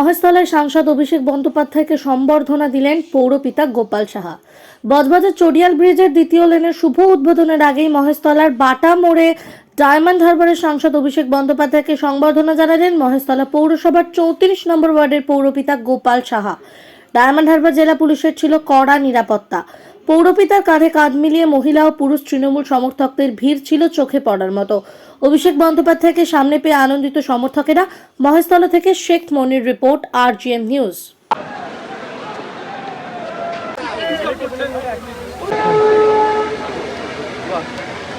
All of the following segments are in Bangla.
মহেশতলায় সাংসদ অভিষেক বন্দ্যোপাধ্যায়কে সম্বর্ধনা দিলেন পৌরপিতা গোপাল সাহা। বজবাজার চড়িয়াল ব্রিজের দ্বিতীয় লেনের শুভ উদ্বোধনের আগেই মহেশতলার বাটা মোড়ে ডায়মন্ড হারবারের সাংসদ অভিষেক বন্দ্যোপাধ্যায়কে সংবর্ধনা জানালেন মহেশতলা পৌরসভার চৌত্রিশ নম্বর ওয়ার্ডের পৌরপিতা গোপাল সাহা। ডায়মন্ড হারবার জেলা পুলিশের ছিল কড়া নিরাপত্তা। পৌরপিতার কাঁধে কাঁধ মিলিয়ে মহিলা ও পুরুষ তৃণমূল সমর্থকদের ভিড় ছিল চোখে পড়ার মতো। অভিষেক বন্দ্যোপাধ্যায়কে সামনে পেয়ে আনন্দিত সমর্থকেরা মহেশতলা থেকে Sheikh Monir report R news.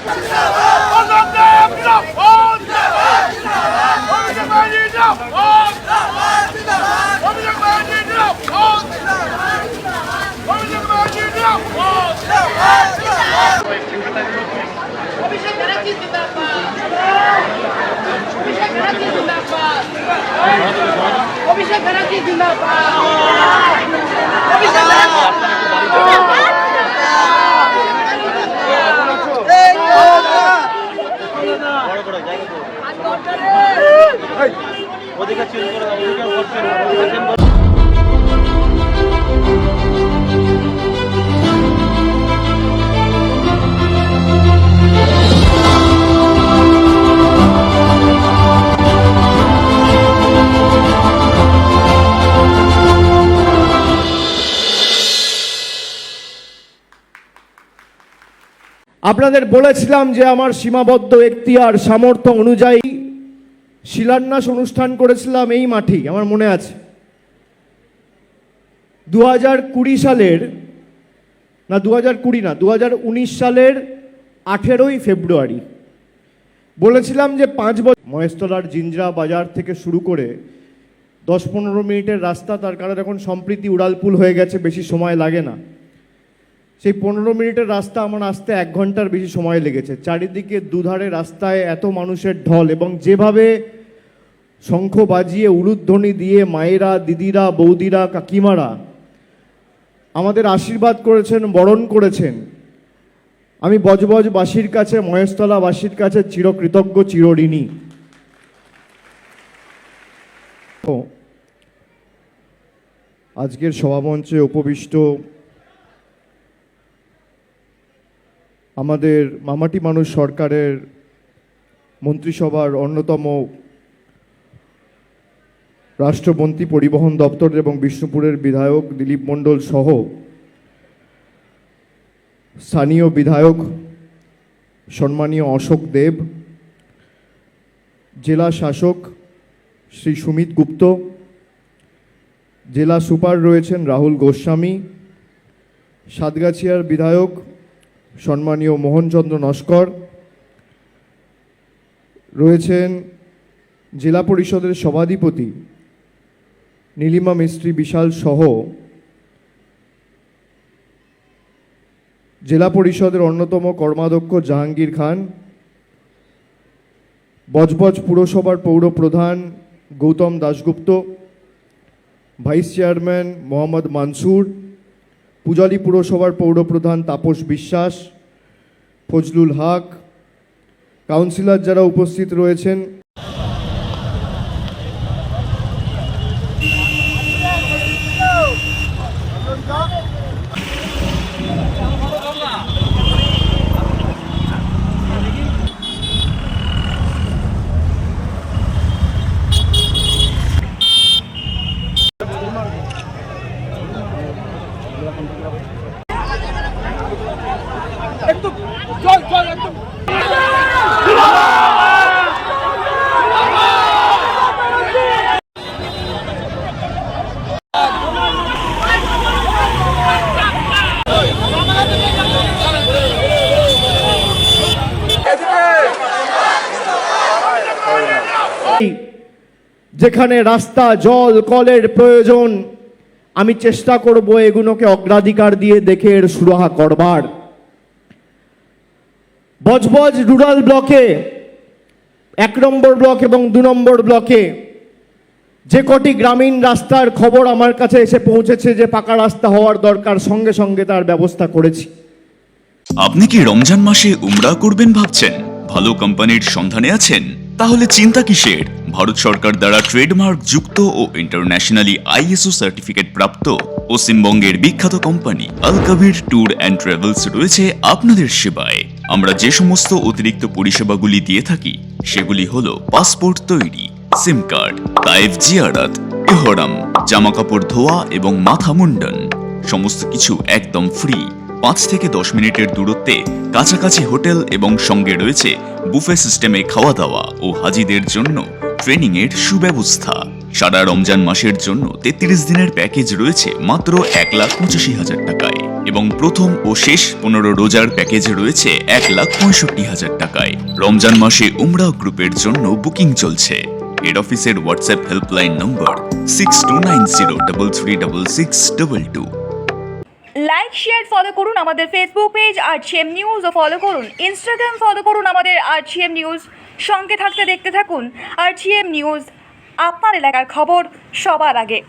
জিন্দাবাদ। অভিষেক ব্যানার্জি জিন্দাবাদ অভিষেক ব্যানার্জি জিন্দাবাদ অভিষেক ব্যানার্জি অধিকার চিল করে আপনাদের বলেছিলাম যে আমার সীমাবদ্ধ এখতিয়ার, সামর্থ্য অনুযায়ী শিলান্যাস অনুষ্ঠান করেছিলাম এই মাঠেই আমার মনে আছে। দু কুড়ি সালের, না দু কুড়ি না দু উনিশ সালের আঠেরোই ফেব্রুয়ারি বলেছিলাম যে পাঁচ বছর মহেশতলার জিঞ্জরা বাজার থেকে শুরু করে দশ পনেরো মিনিটের রাস্তা, তার কারণ এখন সম্প্রীতি উড়ালপুল হয়ে গেছে, বেশি সময় লাগে না। সেই পনেরো মিনিটের রাস্তা আমার আসতে এক ঘণ্টার বেশি সময় লেগেছে। চারিদিকে দুধারে রাস্তায় এত মানুষের ঢল এবং যেভাবে শঙ্খ বাজিয়ে উলুধ্বনি দিয়ে মায়েরা, দিদিরা, বৌদিরা, কাকিমারা আমাদের আশীর্বাদ করেছেন, বরণ করেছেন, আমি বজবজবাসীর কাছে, মহেশতলাবাসীর কাছে চিরকৃতজ্ঞ, চিরঋণী। আজকের সভামঞ্চে উপবিষ্ট আমাদের মামাটি মানুষ সরকারের মন্ত্রিসভার অন্যতম রাষ্ট্রমন্ত্রী পরিবহন দপ্তর এবং বিষ্ণুপুরের বিধায়ক দিলীপ মণ্ডল সহ স্থানীয় বিধায়ক সম্মানীয় অশোক দেব, জেলা শাসক শ্রী সুমিত গুপ্ত, জেলা সুপার রয়েছেন রাহুল গোস্বামী, সাতগাছিয়ার বিধায়ক সম্মানীয় মোহনচন্দ্র নস্কর, রয়েছেন জেলা পরিষদের সভাধিপতি নীলিমা মিস্ত্রি বিশাল সহ জেলা পরিষদের অন্যতম কর্মাধ্যক্ষ জাহাঙ্গীর খান, বজবজ পুরসভার পৌর প্রধান গৌতম দাশগুপ্ত, ভাইস চেয়ারম্যান মোহাম্মদ মানসুর পূজালী পুরসভার পৌরপ্রধান তাপস বিশ্বাস ফজলুল হক কাউন্সিলর যারা উপস্থিত রয়েছেন যেখানে রাস্তা, জল, কলের প্রয়োজন, আমি চেষ্টা করব এগুলোকে অগ্রাধিকার দিয়ে দেখে এর সুরাহা করবার। বজবজ রুরাল ব্লকে, এক নম্বর ব্লক এবং দু নম্বর ব্লকে যে কটি গ্রামীণ রাস্তার খবর আমার কাছে এসে পৌঁছেছে যে পাকা রাস্তা হওয়ার দরকার, সঙ্গে সঙ্গে তার ব্যবস্থা করেছি। আপনি কি রমজান মাসে উমরা করবেন ভাবছেন? ভালো কোম্পানির সন্ধানে আছেন? তাহলে চিন্তা কিসের? ভারত সরকার দ্বারা ট্রেডমার্ক যুক্ত ও ইন্টারন্যাশনালি আইএসও সার্টিফিকেট প্রাপ্ত পশ্চিমবঙ্গের বিখ্যাত কোম্পানি আলকাভির ট্যুর অ্যান্ড ট্রাভেলস রয়েছে আপনাদের সেবায়। আমরা যে সমস্ত অতিরিক্ত পরিষেবাগুলি দিয়ে থাকি, সেগুলি হল পাসপোর্ট তৈরি, সিম কার্ড তাইফ জিয়ারাত, এহরাম জামা কাপড় ধোয়া এবং মাথা মুন্ডন। সমস্ত কিছু একদম ফ্রি পাঁচ থেকে দশ মিনিটের দূরত্বে কাছাকাছি হোটেল এবং সঙ্গে রয়েছে বুফে সিস্টেমে খাওয়া দাওয়া ও হাজিদের জন্য ট্রেনিং এর সুব্যবস্থা। সারা রমজান মাসের জন্য তেত্রিশ দিনের প্যাকেজ রয়েছে মাত্র এক লাখ পঁচাশি হাজার টাকায় এবং প্রথম ও শেষ পনেরো রোজার প্যাকেজ রয়েছে এক লাখ পঁয়ষট্টি হাজার টাকায়। রমজান মাসে উমরাও গ্রুপের জন্য বুকিং চলছে। হেড অফিসের WhatsApp helpline number six two nine zero double three double six double two like share follow করুন আমাদের Facebook page R GM news ও ফলো করুন। ইনস্টাগ্রাম ফলো করুন আমাদের আর জিএম নিউজ সঙ্গে থাকতে দেখতে থাকুন। আর জিএম নিউজ আপনার এলাকার খবর সবার আগে।